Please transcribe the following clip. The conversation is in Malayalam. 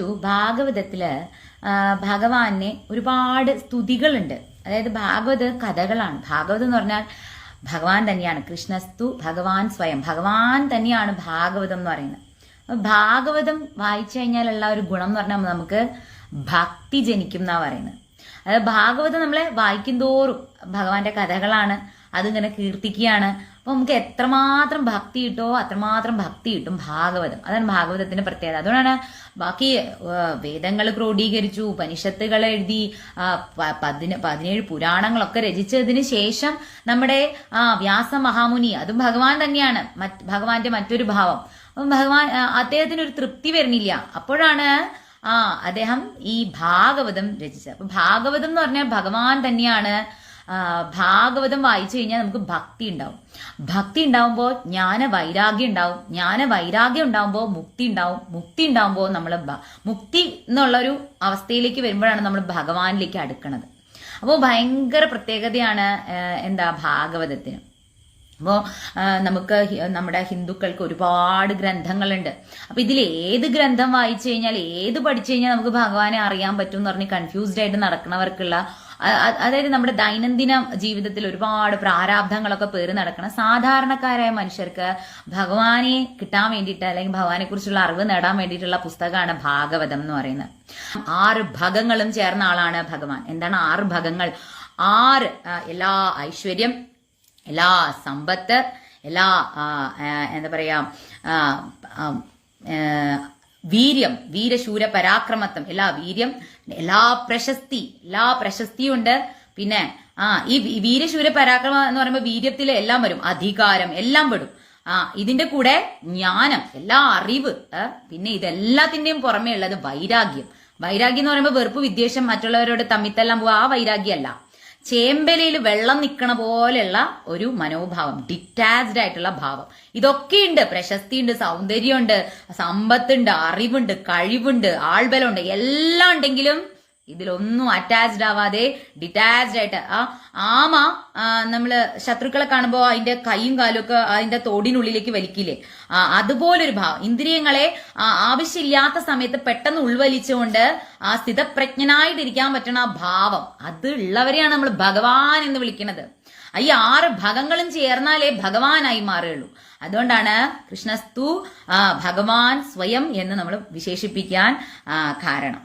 ഭാഗവതത്തിൽ ഭഗവാനെ ഒരുപാട് സ്തുതികളുണ്ട്. അതായത് ഭാഗവത കഥകളാണ്. ഭാഗവതം എന്ന് പറഞ്ഞാൽ ഭഗവാൻ തന്നെയാണ്. കൃഷ്ണസ്തു ഭഗവാൻ സ്വയം. ഭഗവാൻ തന്നെയാണ് ഭാഗവതം എന്ന് പറയുന്നത്. ഭാഗവതം വായിച്ചു കഴിഞ്ഞാലുള്ള ഒരു ഗുണം എന്ന് പറഞ്ഞാൽ നമുക്ക് ഭക്തി ജനിക്കും എന്നാ പറയുന്നത്. അതായത് ഭാഗവതം നമ്മളെ വായിക്കും തോറും ഭഗവാന്റെ കഥകളാണ് അതിങ്ങനെ കീർത്തിക്കുകയാണ്. അപ്പൊ നമുക്ക് എത്രമാത്രം ഭക്തി കിട്ടുമോ അത്രമാത്രം ഭക്തി കിട്ടും ഭാഗവതം. അതാണ് ഭാഗവതത്തിന്റെ പ്രത്യേകത. അതുകൊണ്ടാണ് ബാക്കി വേദങ്ങൾ ക്രോഡീകരിച്ചു ഉപനിഷത്തുകൾ എഴുതി പതിന പതിനേഴ് പുരാണങ്ങളൊക്കെ രചിച്ചതിന് ശേഷം നമ്മുടെ ആ വ്യാസ മഹാമുനി അതും ഭഗവാൻ തന്നെയാണ് ഭഗവാന്റെ മറ്റൊരു ഭാവം. അപ്പം ഭഗവാൻ അദ്ദേഹത്തിന് ഒരു തൃപ്തി വരുന്നില്ല. അപ്പോഴാണ് ആ അദ്ദേഹം ഈ ഭാഗവതം രചിച്ചത്. അപ്പൊ ഭാഗവതം എന്ന് പറഞ്ഞാൽ ഭഗവാൻ തന്നെയാണ് ഭാഗവതം വായിച്ചു കഴിഞ്ഞാൽ നമുക്ക് ഭക്തി ഉണ്ടാവും. ഭക്തി ഉണ്ടാവുമ്പോൾ ജ്ഞാന വൈരാഗ്യം ഉണ്ടാവും. ജ്ഞാന വൈരാഗ്യം ഉണ്ടാവുമ്പോൾ മുക്തി ഉണ്ടാവും. മുക്തി ഉണ്ടാവുമ്പോൾ നമ്മൾ മുക്തി എന്നുള്ളൊരു അവസ്ഥയിലേക്ക് വരുമ്പോഴാണ് നമ്മൾ ഭഗവാനിലേക്ക് അടുക്കുന്നത് അപ്പോൾ ഭയങ്കര പ്രത്യേകതയാണ് എന്താ ഭാഗവതത്തിന്. അപ്പോൾ നമുക്ക് നമ്മുടെ ഹിന്ദുക്കൾക്ക് ഒരുപാട് ഗ്രന്ഥങ്ങളുണ്ട്. അപ്പോൾ ഇതിൽ ഏത് ഗ്രന്ഥം വായിച്ചു കഴിഞ്ഞാൽ ഏത് പഠിച്ചു കഴിഞ്ഞാൽ നമുക്ക് ഭഗവാനെ അറിയാൻ പറ്റും എന്ന് പറഞ്ഞ് കൺഫ്യൂസ്ഡ് ആയിട്ട് നടക്കുന്നവർക്കുള്ള അതായത് നമ്മുടെ ദൈനംദിന ജീവിതത്തിൽ ഒരുപാട് പ്രാരാബ്ധങ്ങളൊക്കെ പേര് നടക്കണം സാധാരണക്കാരായ മനുഷ്യർക്ക് ഭഗവാനെ കിട്ടാൻ വേണ്ടിയിട്ട് അല്ലെങ്കിൽ ഭഗവാനെ കുറിച്ചുള്ള അറിവ് നേടാൻ വേണ്ടിയിട്ടുള്ള പുസ്തകമാണ് ഭാഗവതം എന്ന് പറയുന്നത്. ആറ് ഭഗങ്ങളും ചേർന്ന ആളാണ് ഭഗവാൻ. എന്താണ് ആറ് ഭഗങ്ങൾ? ആറ് എല്ലാ ഐശ്വര്യം എല്ലാ സമ്പത്ത് എല്ലാ എന്താ പറയാ വീര്യം വീരശൂര പരാക്രമത്വം എല്ലാ വീര്യം എല്ലാ പ്രശസ്തി എല്ലാ പ്രശസ്തിയും ഉണ്ട്. പിന്നെ ആ ഈ വീരശൂര പരാക്രമം എന്ന് പറയുമ്പോൾ വീര്യത്തിൽ എല്ലാം വരും. അധികാരം എല്ലാം പെടും. ആ ഇതിന്റെ കൂടെ ജ്ഞാനം എല്ലാ അറിവ് പിന്നെ ഇതെല്ലാത്തിന്റെയും പുറമേ ഉള്ളത് വൈരാഗ്യം. വൈരാഗ്യം എന്ന് പറയുമ്പോൾ വെറുപ്പ് വിദ്വേഷം മറ്റുള്ളവരോട് തമ്മിത്തെല്ലാം പോവുക ആ വൈരാഗ്യമല്ല. ചേമ്പലയിൽ വെള്ളം നിൽക്കണ പോലെയുള്ള ഒരു മനോഭാവം ഡിറ്റാച്ച്ഡ് ആയിട്ടുള്ള ഭാവം. ഇതൊക്കെയുണ്ട്. പ്രശസ്തിയുണ്ട് സൗന്ദര്യമുണ്ട് സമ്പത്തുണ്ട് അറിവുണ്ട് കഴിവുണ്ട് ആൾബലമുണ്ട്. എല്ലാം ഉണ്ടെങ്കിലും ഇതിലൊന്നും അറ്റാച്ച്ഡ് ആവാതെ ഡിറ്റാച്ച്ഡ് ആയിട്ട് ആ ആമ ആ, നമ്മൾ ശത്രുക്കളെ കാണുമ്പോൾ അതിന്റെ കൈയും കാലും ഒക്കെ അതിന്റെ തോടിനുള്ളിലേക്ക് വലിക്കില്ലേ? അതുപോലൊരു ഭാവം. ഇന്ദ്രിയങ്ങളെ ആവശ്യമില്ലാത്ത സമയത്ത് പെട്ടെന്ന് ഉൾവലിച്ചുകൊണ്ട് ആ സ്ഥിതപ്രജ്ഞനായിട്ടിരിക്കാൻ പറ്റണ ആ ഭാവം. അത് ഉള്ളവരെയാണ് നമ്മൾ ഭഗവാൻ എന്ന് വിളിക്കുന്നത് ഈ ആറ് ഭാഗങ്ങളും ചേർന്നാലേ ഭഗവാനായി മാറുകയുള്ളൂ. അതുകൊണ്ടാണ് കൃഷ്ണസ്തു ഭഗവാൻ സ്വയം എന്ന് നമ്മൾ വിശേഷിപ്പിക്കാൻ കാരണം.